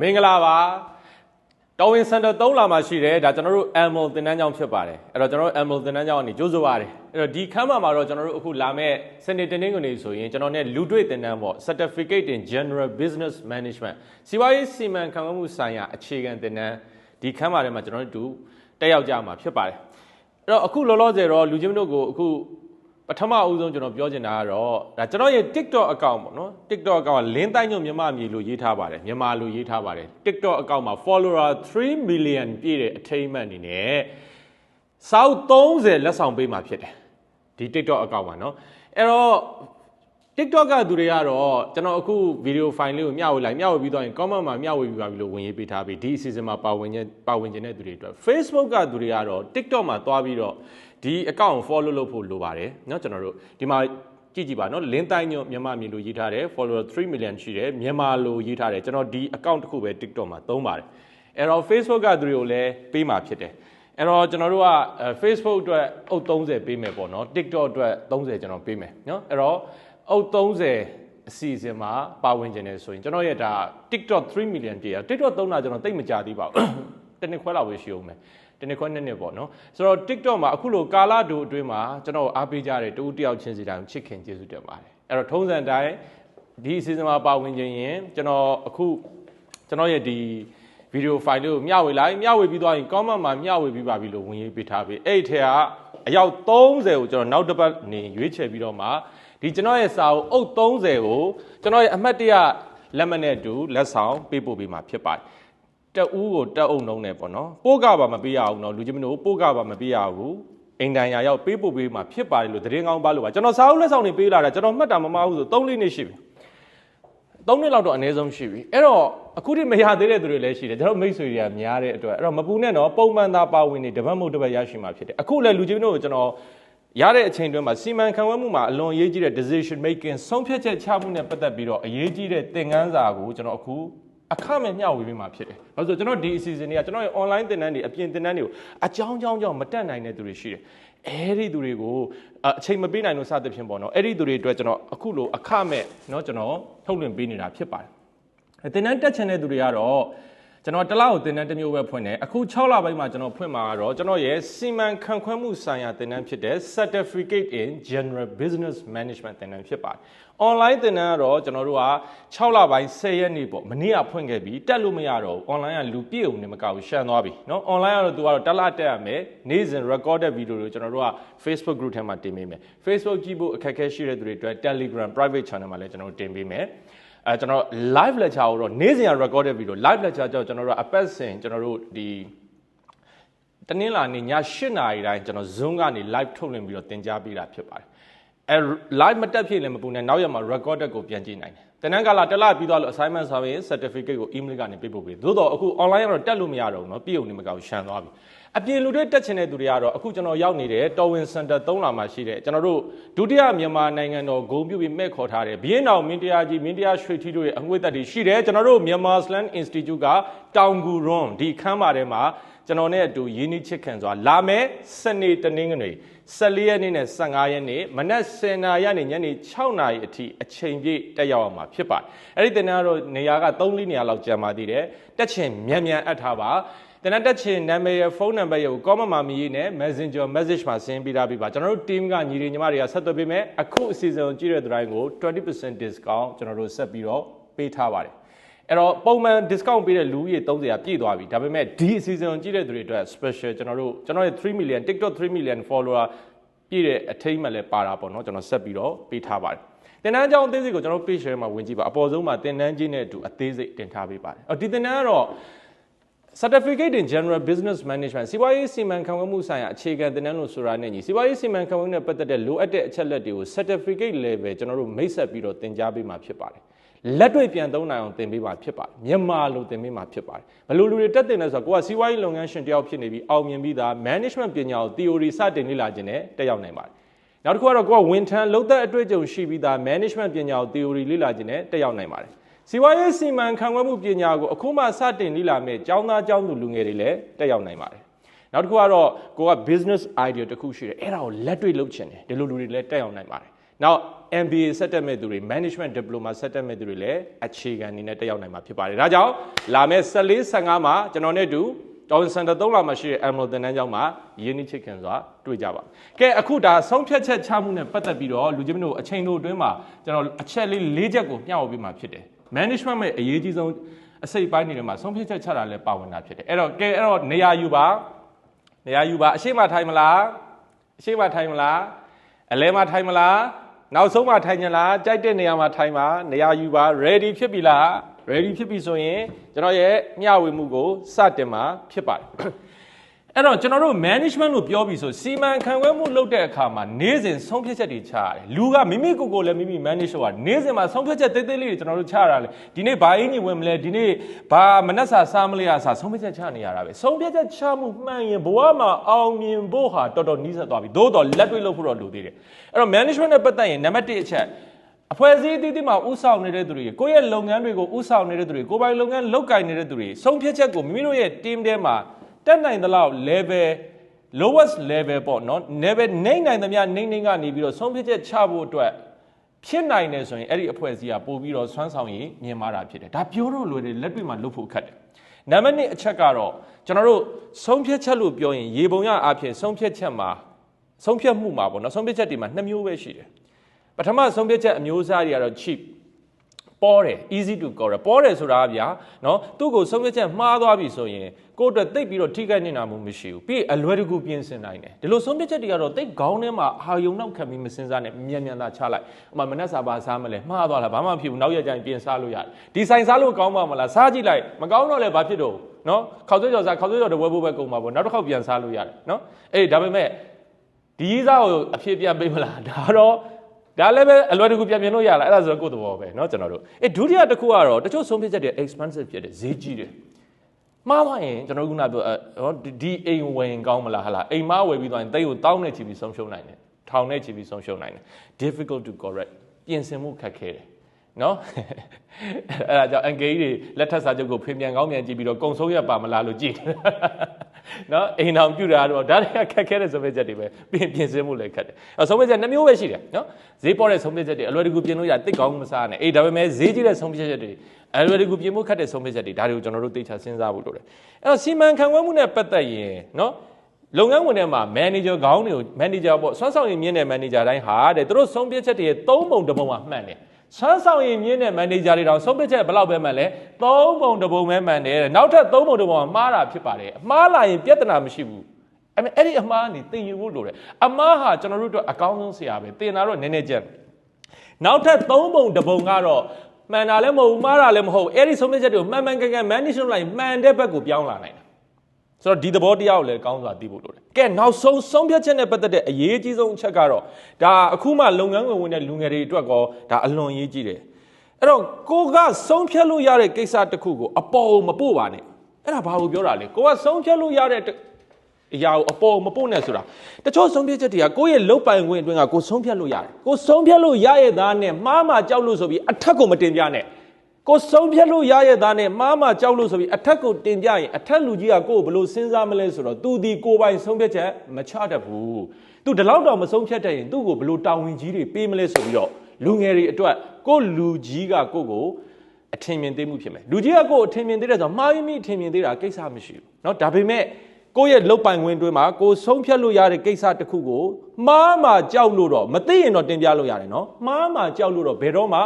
မင်္ဂလာပါတော်ဝင်စင်တာ3လာမှာရှိတယ်ဒါကျွန်တော်တို့ Amel သင်တန်းကျောင်းဖြစ်ပါတယ်အဲ့တော့ကျွန်တော်တို့ Amel သင်တန်းကျောင်းကနေကြိုးစားပါတယ်အဲ့တော့ဒီခန်းမမှာတော့ကျွန်တော်တို့အခုလာမဲ့စနေတနင်္ဂနွေဆိုရင်ကျွန်တော်နဲ့လူတွေ့သင်တန်းပေါ့ Certificate in General Business Management စီးပွားရေးစီမံခန့်ခွဲမှုဆိုင်ရာအခြေခံသင်တန်းဒီခန်းမထဲမှာကျွန်တော်တို့တက်ရောက်ကြမှာဖြစ်ပါတယ်အဲ့တော့အခုလောလောဆယ်တော့လူချင်းတို့ကိုအခုပ ထမအဦးဆုံးကျွန်တော်ပြောချင်တာကတော့ဒါကျွန်တော်ရဲ့ TikTok account ပေါ့နော် TikTok account ကလင်းတိုင်းညွတ်မြန်မာမြေလို့ရေးထားပါတယ်မြန်မာလို့ရေးထားပါတယ် TikTok account မှာ follower 3 million ပြည့်တဲ့အထိမ်းအမှတ်အနေနဲ့စောက်30လက်ဆောင်ပေးမှာဖြစ်တယ်ဒီ TikTok account မှာနော်အဲ့တော့ TikTok ကသူတွေကတော့ကျွန်တော်အခုဗီဒီယိုဖိုင်လေးကိုမျှဝေလိုက်မျှဝေပြီးတော့ရင် comment မှာမျှဝေပြီးပါပြီလို့ဝင်ရေးပေးထားပြီးဒီ season မှာပါဝင်ခြင်းပါဝင်ခြင်းတဲ့သူတွေအတွက် Facebook ကသူတွေကတော့ TikTok မှာသွားပြီးတော့ ဒီ account ကို follow လုပ်ဖို့လိုပါတယ်เนาะကျွန်တော်တို့ဒီမှာကြည့်ကြည့်ပါเนาะလင်းတိုင်းညွတ်မြန်မာမြေလို့ရေးထားတယ် follower 3 million ရှိတယ်မြန်မာလို့ရေးထားတယ်ကျွန်တော်ဒီ account တစ်ခုပဲ TikTok မှာသုံးပါတယ်အဲ့တော့ Facebook ကသူတွေကိုလည်းပေးမှာဖြစ်တယ်အဲ့တော့ကျွန်တော်တို့က Facebook အတွက်အုပ်30ပေးမယ်ပေါ့နော် TikTok အတွက်30ကျွန်တော်ပေးမယ်เนาะအဲ့တော့အုပ်30အစီအစဉ်မှာပါဝင်ခြင်းနေဆိုရင်ကျွန်တော်ရဲ့ဒါ TikTok 3 million ပြည့်ရ TikTok သုံးတာကျွန်တော်တိတ်မကြသေးပါဘူး တနစ်ခွဲလောက်ပဲရှိအောင်မယ်တနစ်ခွဲနှစ်နှစ်ပေါ့နော်ဆိုတော့ TikTok မှာအခုလိုကာလာဒိုအတွင်းမှာကျွန်တော်အားပေးကြတဲ့တူတယောက်ချင်းစီတိုင်းချစ်ခင်ကျေးဇူးတင်ပါတယ်အဲ့တော့ထုံးစံတိုင်းဒီအစီအစဉ်မှာပါဝင်ခြင်းရင်ကျွန်တော်အခုကျွန်တော်ရဲ့ဒီဗီဒီယိုဖိုင်လေးကိုမျှဝေလိုက်မျှဝေပြီးသွားရင် comment မှာမျှဝေပြီးပါပြီလို့ဝင်ရေးပေးထားပြီအဲ့ဒီထဲကအယောက်30ကိုကျွန်တော်နောက်တစ်ပတ်နေရွေးချယ်ပြီးတော့မှဒီကျွန်တော်ရဲ့စာအုပ်အုပ်30ကိုကျွန်တော်ရဲ့အမှတ်တရလက်မှတ်နဲ့အတူလက်ဆောင်ပေးပို့ပေးမှာဖြစ်ပါတယ် တက်ဦးကိုတက်အုံနှုံးနေပေါ့နော်ပို့ကပါမပေးရအောင်နော်လူချင်းမတို့ပို့ကပါမပေးရဘူးအိမ်တန်ရာရောက်ပေးပို့ပေးမှာဖြစ်ပါတယ်လို့သတင်းကောင်းပါလို့ပါကျွန်တော်စာအုပ်လက်ဆောင်တွေပေးလာတာကျွန်တော်မှတ်တာမမဟုတ်ဆို3လေးနှစ်ရှိပြီ3နှစ်လောက်တော့အနည်းဆုံးရှိပြီအဲ့တော့အခုထိမရသေးတဲ့သူတွေလည်းရှိတယ်ကျွန်တော်မိတ်ဆွေတွေကများတဲ့အတွက်အဲ့တော့မပူနဲ့တော့ပုံမှန်သာပါဝင်နေတပတ်မဟုတ်တပတ်ရရှိမှာဖြစ်တယ်အခုလည်းလူချင်းတို့ကိုကျွန်တော်ရတဲ့အချိန်တွင်းမှာစီမံခန့်ခွဲမှုမှာအလွန်အရေးကြီးတဲ့ decision making ဆုံးဖြတ်ချက်ချမှုနဲ့ပတ်သက်ပြီးတော့အရေးကြီးတဲ့သင်ခန်းစာကိုကျွန်တော်အခု အခမဲ့မျှဝေပေးမှာဖြစ်တယ်။ဘာလို့ဆိုကျွန်တော်ဒီအစီအစဉ်တွေကကျွန်တော်ရဲ့ online သင်တန်းတွေအပြင်သင်တန်းတွေကိုအကြောင်းကြောင်းကြောင့်မတက်နိုင်တဲ့သူတွေရှိတယ်။အဲဒီသူတွေကိုအချိန်မပေးနိုင်လို့စသဖြင့်ပေါ့နော်။အဲ့ဒီသူတွေအတွက်ကျွန်တော်အခုလိုအခမဲ့เนาะကျွန်တော်ထုတ်လွှင့်ပေးနေတာဖြစ်ပါတယ်။သင်တန်းတက်ချင်တဲ့သူတွေကတော့ ကျွန်တော်တစ်လကိုသင်တန်းတစ်မျိုးပဲဖွင့်တယ်အခု6လပိုင်းမှာကျွန်တော်ဖွင့်မှာကတော့ကျွန်တော်ရဲ့စီမံခန့်ခွဲမှုဆိုင်ရာသင်တန်းဖြစ်တဲ့ Certificate in General Business Management သင်တန်းဖြစ်ပါတယ်။ online သင်တန်းကတော့ကျွန်တော်တို့က6လပိုင်း10ရက်နေ့ပေါ့မနေ့ကဖွင့်ခဲ့ပြီးတက်လို့မရတော့ဘူး online ကလူပြည့်ုံနေမကဘူးရှန်သွားပြီเนาะ online ကတော့သူကတော့တစ်လတက်ရမယ်နေ့စဉ် recorded video တွေကျွန်တော်တို့က Facebook group ထဲမှာတင်ပေးမယ် Facebook ကြည့်ဖို့အခက်အခဲရှိတဲ့သူတွေအတွက် Telegram private channel မှာလည်းကျွန်တော်တို့တင်ပေးမယ် အဲကျွန်တော် live lecture ကိုတော့နေ့စဉ်က recorded video live lecture ကြောင့်ကျွန်တော်တို့အပတ်စဉ်ကျွန်တော်တို့ဒီတနင်္လာနေ့ည8နာရီတိုင်းကျွန်တော် Zoom ကနေ live ထုတ်လွှင့်ပြီးတော့သင်ကြားပေးတာဖြစ်ပါတယ်အဲ live မတက်ဖြစ်လည်းမပူနဲ့နောက်ရက်မှာ recorded ကိုပြန်ကြည့်နိုင်တယ်တနင်္ဂလာတက်လာပြီးသွားလို့ assignment ဆိုရင် certificate ကို email ကနေပေးပို့ပေးသို့တော့အခု online ကတော့တက်လို့မရတော့ဘူးเนาะပြည်ုံနေမကောက်ရှန်သွားပြီ အပြင်လူတွေတက်ချင်တဲ့သူတွေကတော့အခုကျွန်တော်ရောက်နေတဲ့တော်ဝင်စင်တာ3လာမှာရှိတဲ့ကျွန်တော်တို့ဒုတိယမြန်မာနိုင်ငံတော်ဂုံပြုပြီးမဲ့ခေါ်ထားတဲ့ဘီရင်တော်မင်းတရားကြီးမင်းတရားရွှေထီတို့ရဲ့အငွေ့သက်တွေရှိတယ်ကျွန်တော်တို့မြန်မာ Slang Institute ကတောင်ကူရွန်ဒီခန်းပါထဲမှာကျွန်တော်နဲ့အတူရင်းနှီးချစ်ခင်စွာလာမယ်စနေတနင်္ဂနွေ14ရက်နေ့နဲ့15ရက်နေ့မနက်10:00နာရီကနေညနေ6:00နာရီအထိအချိန်ပြည့်တက်ရောက်အောင်မှာဖြစ်ပါတယ်အဲ့ဒီတင်တန်းကတော့နေရာက3-4နေရာလောက်ကျန်ပါသေးတယ်တက်ချင်မြန်မြန်အပ်ထားပါ တနက်တက်ချင်နာမည်ရဖုန်းနံပါတ်ရကို comment မှာမြည်နဲ့ Messenger message မှာဆင်းပေးထားပြီးပါကျွန်တော်တို့ team ကညီတွေညီမတွေကဆက်သွယ်ပေးမယ်အခုအစီအစဉ်ကိုကြည့်တဲ့သူတိုင်းကို20% discount ကျွန်တော်တို့ဆက်ပြီးတော့ပေးထားပါတယ်အဲ့တော့ပုံမှန် discount ပေးတဲ့လူကြီး30ရာပြည့်သွားပြီဒါပေမဲ့ဒီအစီအစဉ်ကိုကြည့်တဲ့သူတွေအတွက် special ကျွန်တော်တို့ကျွန်တော်ရဲ့3 million TikTok 3 million follower ပြည့်တဲ့အထိမ်းမှလည်းပါတာပေါ့နော်ကျွန်တော်ဆက်ပြီးတော့ပေးထားပါတယ်တင်တန်းအကြောင်းအသေးစိတ်ကိုကျွန်တော် page ထဲမှာဝင်ကြည့်ပါအပေါ်ဆုံးမှာတင်တန်းချင်းနဲ့အတူအသေးစိတ်တင်ထားပေးပါတယ်အော်ဒီတင်တန်းကတော့ Certificate in General Business Management စီးပွားရေးစီမံခန့်ခွဲမှုဆိုင်ရာအခြေခံသင်တန်းလို့ဆိုတာနဲ့ညီစီးပွားရေးစီမံခန့်ခွဲမှုနဲ့ပတ်သက်တဲ့လိုအပ်တဲ့အချက်လက်တွေကို Certificate level ကျွန်တော်တို့မိတ်ဆက်ပြီးတော့သင်ကြားပေးမှာဖြစ်ပါတယ်။လက်တွေ့ပြန်သုံးနိုင်အောင်သင်ပေးမှာဖြစ်ပါတယ်။မြန်မာလိုသင်ပေးမှာဖြစ်ပါတယ်။ဘယ်လိုလူတွေတက်တင်လဲဆိုတော့ကိုကစီးပွားရေးလုပ်ငန်းရှင်တယောက်ဖြစ်နေပြီးအောင်မြင်ပြီးသား management ပညာကို theory စတင်လေ့လာခြင်းနဲ့တက်ရောက်နိုင်ပါတယ်။နောက်တစ်ခုကတော့ကိုကဝန်ထမ်းလုပ်သက်အတွေ့အကြုံရှိပြီးသား management ပညာကို theory လေ့လာခြင်းနဲ့တက်ရောက်နိုင်ပါတယ်။ စီဝါရေးစီမံခန့်ခွဲမှုပညာကိုအခုမှစတင်လေ့လာမဲ့ကျောင်းသားကျောင်းသူလူငယ်တွေလည်းတက်ရောက်နိုင်ပါတယ်။နောက်တစ်ခုကတော့ကိုက business idea တစ်ခုရှိတယ်အဲ့ဒါကိုလက်တွေ့လုပ်ချင်တယ်ဒီလိုလူတွေလည်းတက်ရောက်နိုင်ပါတယ်။နောက် MBA ဆက်တက်မဲ့သူတွေ Management Diploma ဆက်တက်မဲ့သူတွေလည်းအခြေခံအနေနဲ့တက်ရောက်နိုင်မှာဖြစ်ပါတယ်ဒါကြောင့်လာမယ့်14 15မှာကျွန်တော်နဲ့အတူတော်ဝင်စင်တာ3လမှာရှိတဲ့ Emerald တင်တန်းကျောင်းမှာယင်းနှိချစ်ခင်စွာတွေ့ကြပါမယ်။ကဲအခုဒါဆုံးဖြတ်ချက်ချမှုနဲ့ပတ်သက်ပြီးတော့လူချင်းမတို့အချိန်တို့အတွင်းမှာကျွန်တော်အချက်လေး၄ချက်ကိုမျှဝေပေးမှာဖြစ်တယ်။ Management ရဲ့အရေးကြီးဆုံးအစိတ်ပိုင်းတွေထဲမှာဆုံးဖြတ်ချက်ချတာလည်းပါဝင်တာဖြစ်တယ်။အဲ့တော့ကဲအဲ့တော့နေရာယူပါနေရာယူပါအရှိမထိုင်မလားအရှိမထိုင်မလားအလဲမထိုင်မလားနောက်ဆုံးမှထိုင်ကြလားကြိုက်တဲ့နေရာမှာထိုင်ပါနေရာယူပါ ready ဖြစ်ပြီလား ready ဖြစ်ပြီဆိုရင်ကျွန်တော်ရဲ့မျှဝေမှုကိုစတင်မှာဖြစ်ပါတယ် အဲ့တော့ကျွန်တော်တို့ management လို့ပြောပြီးဆိုစီမံခန့်ခွဲမှုလုပ်တဲ့အခါမှာနေ့စဉ်ဆုံးဖြတ်ချက်တွေချရတယ်လူကမိမိကိုယ်ကိုယ်လည်းမိမိ manage လုပ်ရတယ်နေ့စဉ်မှာဆုံးဖြတ်ချက်သေးသေးလေးတွေကျွန်တော်တို့ချရတာလေဒီနေ့ဘာအင်းကြီးဝင်မလဲဒီနေ့ဘာမနှက်စာစားမလဲအစားဆုံးဖြတ်ချက်ချနေရတာပဲဆုံးဖြတ်ချက်ချမှုမှန်ရင်ဘဝမှာအောင်မြင်ဖို့ဟာတော်တော်နီးစပ်သွားပြီသို့တော်လက်တွေ့လုပ်ဖို့တော့လိုသေးတယ်အဲ့တော့ management နဲ့ပတ်သက်ရင်နံပါတ်1အချက်အဖွဲ့အစည်းအသီးသီးမှာဥဆောင်နေတဲ့သူတွေကိုယ့်ရဲ့လုပ်ငန်းတွေကိုဥဆောင်နေတဲ့သူတွေကိုယ်ပိုင်လုပ်ငန်းလုပ်ကိုင်နေတဲ့သူတွေဆုံးဖြတ်ချက်ကိုမိမိတို့ရဲ့ team ထဲမှာ တက်နိုင်သလောက် level lowest level ပေါ့နော် level နိုင်နိုင်သမျှနိုင်နိုင်ကနေပြီးတော့ဆုံးဖြတ်ချက်ချဖို့အတွက်ဖြစ်နိုင်တယ်ဆိုရင်အဲ့ဒီအဖွဲ့အစည်းကပို့ပြီးတော့ဆွမ်းဆောင်ရည်မြင်မာတာဖြစ်တယ်ဒါပြောတော့လွယ်တယ်လက်တွေ့မှာလုပ်ဖို့ခက်တယ်နံပါတ်1အချက်ကတော့ကျွန်တော်တို့ဆုံးဖြတ်ချက်လို့ပြောရင်ရေပုံရအဖြစ်ဆုံးဖြတ်ချက်မှာဆုံးဖြတ်မှုမှာပေါ့နော်ဆုံးဖြတ်ချက်တွေမှာနှစ်မျိုးပဲရှိတယ်ပထမဆုံးဖြတ်ချက်အမျိုးအစားတွေကတော့ cheap ပေါ်တယ် easy to correct ပေါ်တယ်ဆိုတာဗျာနော်သူ့ကိုဆုံးဖြတ်ချက်မှားသွားပြီဆိုရင်ကိုယ့်အတွက်တိတ်ပြီးတော့ထိခိုက်နေတာမျိုးမရှိဘူးပြီးအလွယ်တကူပြင်ဆင်နိုင်တယ်ဒီလိုဆုံးဖြတ်ချက်တွေကတော့တိတ်ခေါင်းထဲမှာအာယုံနောက်ခံပြီးမစင်စားနဲ့မြန်မြန်သာချလိုက်အမှမနှက်စာပါစားမလဲမှားသွားလားဘာမှမဖြစ်ဘူးနောက်ရက်ကျရင်ပြင်စားလို့ရတယ်ဒီဆိုင်စားလို့ကောင်းပါမလားစားကြည့်လိုက်မကောင်းတော့လည်းဘာဖြစ်တော့နော်ခောက်သွေးကြော်စားခောက်သွေးကြော်တပွဲဖို့ပဲကုန်ပါပေါ့နောက်တစ်ခေါက်ပြန်စားလို့ရတယ်နော်အေးဒါပေမဲ့ဒီရေးစားကိုအဖြစ်ပြန်ပေးမလားဒါတော့ ဒါလည်းပဲအလွယ်တကူပြန်ပြင်လို့ရလားအဲ့ဒါဆိုတော့ကိုယ့်သဘောပဲเนาะကျွန်တော်တို့အေးဒုတိယတစ်ခုကတော့တချို့ဆုံးဖြတ်ချက်တွေ expensive ဖြစ်တယ်ဈေးကြီးတယ်မှားသွားရင်ကျွန်တော်တို့ကပြောဟောဒီအိမ်ဝင်ကောင်းမလားဟာလားအိမ်မဝယ်ပြီးသွားရင်တိတ်ကိုတောင်းနေချီပြီးဆုံးရှုံးနိုင်တယ်ထောင်နေချီပြီးဆုံးရှုံးနိုင်တယ် difficult to correct ပြင်ဆင်မှုခက်ခဲတယ်နော်အဲ့ဒါကြောင့်အန်ကေကြီးတွေလက်ထပ်စာချုပ်ကိုဖေပြန်ကောင်းပြန်ကြည့်ပြီးတော့ကုံဆုံးရပါမလားလို့ကြည့်တယ် နော်အိမ်အောင်ပြူတာတော့ဒါတွေကခက်ခဲတဲ့ဆုံးဖြတ်ချက်တွေပဲပြင်ပြင်ဆင်မှုလည်းခက်တယ်အဲဆုံးဖြတ်ချက်နှမျိုးပဲရှိတယ်နော်ဈေးပေါ်တဲ့ဆုံးဖြတ်ချက်တွေအလွယ်တကူပြင်လို့ရတိတ်ကောင်းမစားနဲ့အေးဒါပေမဲ့ဈေးကြီးတဲ့ဆုံးဖြတ်ချက်တွေအလွယ်တကူပြင်ဖို့ခက်တဲ့ဆုံးဖြတ်ချက်တွေဒါတွေကိုကျွန်တော်တို့သိချစဉ်းစားဖို့လိုတယ်အဲ့တော့စီမံခန့်ခွဲမှုနဲ့ပတ်သက်ရင်နော်လုပ်ငန်းဝင်ထဲမှာ manager ခေါင်းတွေကို manager ပေါ့ဆွမ်းဆောင်ရည်မြင့်တဲ့ manager တိုင်းဟာတဲ့သူတို့ဆုံးဖြတ်ချက်တွေရဲ့သုံးပုံတစ်ပုံမှာမှန်တယ် ဆွမ်းဆောင်ရည်မြင့်တဲ့ manager တွေတောင်ဆုံးဖြတ်ချက်ဘယ်လောက်ပဲမှန်လဲသုံးပုံတစ်ပုံပဲမှန်တယ်တဲ့နောက်ထပ်သုံးပုံတစ်ပုံကမှားတာဖြစ်ပါတယ်အမှားလာရင်ပြဿနာမရှိဘူးအဲ့မဲ့အဲ့ဒီအမှားကနေသင်ယူဖို့လိုတယ်အမှားဟာကျွန်တော်တို့အတွက်အကောင်းဆုံးဆရာပဲသင်တာတော့နည်းနည်းချက်နောက်ထပ်သုံးပုံတစ်ပုံကတော့မှန်တာလည်းမဟုတ်ဘူးမှားတာလည်းမဟုတ်အဲ့ဒီဆုံးဖြတ်ချက်တွေကိုမှန်မှန်ကန်ကန် manage လုပ်လိုက်မှန်တဲ့ဘက်ကိုပြောင်းလာနိုင်တယ် ဆိုတော့ဒီသဘောတရားကိုလည်းကောင်းစွာသိဖို့လိုတယ်။ကဲနောက်ဆုံးဆုံးဖြတ်ချက်နဲ့ပတ်သက်တဲ့အရေးကြီးဆုံးအချက်ကတော့ဒါအခုမှလုပ်ငန်းဝင်ဝင်တဲ့လူငယ်တွေအတွက်ကောဒါအလွန်ရေးကြီးတယ်။အဲ့တော့ကိုကဆုံးဖြတ်လို့ရတဲ့ကိစ္စတစ်ခုကိုအပေါ်မပို့ပါနဲ့။အဲ့ဒါဘာကိုပြောတာလဲ။ကိုကဆုံးဖြတ်လို့ရတဲ့အရာကိုအပေါ်မပို့နဲ့ဆိုတာတချို့ဆုံးဖြတ်ချက်တွေကကိုယ့်ရဲ့လုတ်ပိုင်ခွင့်အတွင်းကကိုဆုံးဖြတ်လို့ရတယ်။ကိုဆုံးဖြတ်လို့ရရဲ့သားနဲ့မှားမှကြောက်လို့ဆိုပြီးအထက်ကိုမတင်ပြနဲ့။ ကိုဆုံးဖြတ်လို့ရရဲ့သားနဲ့မှားမှကြောက်လို့ဆိုပြီးအထက်ကိုတင်ပြရင်အထက်လူကြီးကကိုကိုဘလို့စဉ်းစားမလဲဆိုတော့ तू ဒီကိုပိုင်ဆုံးဖြတ်ချက်မချတတ်ဘူး။ तू ဒီလောက်တောင်မဆုံးဖြတ်တတ်ရင်သူ့ကိုဘလို့တာဝန်ကြီးတွေပေးမလဲဆိုပြီးတော့လူငယ်တွေအတွက်ကိုလူကြီးကကိုကိုအထင်မြင်သေးမှုဖြစ်မယ်။လူကြီးကကိုအထင်မြင်သေးတယ်ဆိုတော့မှားမိအထင်မြင်သေးတာကိစ္စမရှိဘူး။နော်ဒါပေမဲ့ကိုယ့်ရဲ့လုတ်ပိုင်ဝင်တွင်းမှာကိုဆုံးဖြတ်လို့ရတဲ့ကိစ္စတစ်ခုကိုမှားမှကြောက်လို့တော့မသိရင်တော့တင်ပြလို့ရတယ်နော်။မှားမှကြောက်လို့တော့ဘယ်တော့မှ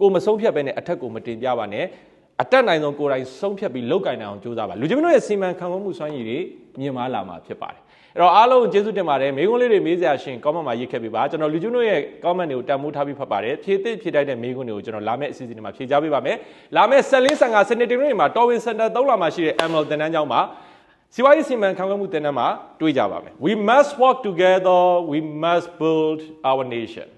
ကိုယ်မဆုံးဖြတ်ဘဲနဲ့အထက်ကိုမတင်ပြပါနဲ့အတက်နိုင်ဆုံးကိုယ်တိုင်ဆုံးဖြတ်ပြီးလောက်ကင်နိုင်အောင်ကြိုးစားပါလူချင်းတို့ရဲ့စီမံခန့်ခွဲမှုစွမ်းရည်တွေမြင်မာလာမှာဖြစ်ပါတယ်အဲ့တော့အားလုံးကျေးဇူးတင်ပါတယ်မိကုန်းလေးတွေမေးစရာရှင် comment မှာရေးခဲ့ပေးပါကျွန်တော်လူချင်းတို့ရဲ့ comment တွေကိုတန်ဖိုးထားပြီးဖတ်ပါတယ်ဖြည့်သည့်ဖြည့်တိုက်တဲ့မိကုန်းတွေကိုကျွန်တော်လာမယ့်အစီအစဉ်တွေမှာဖြည့်ချပေးပါမယ်လာမယ့်14 15စနေတင်တွေမှာ Torwin Center 3လမှာရှိတဲ့ ML တင်တန်းကျောင်းမှာစီဝါရေးစီမံခန့်ခွဲမှုတင်တန်းမှာတွေ့ကြပါမယ် We must work together we must build our nation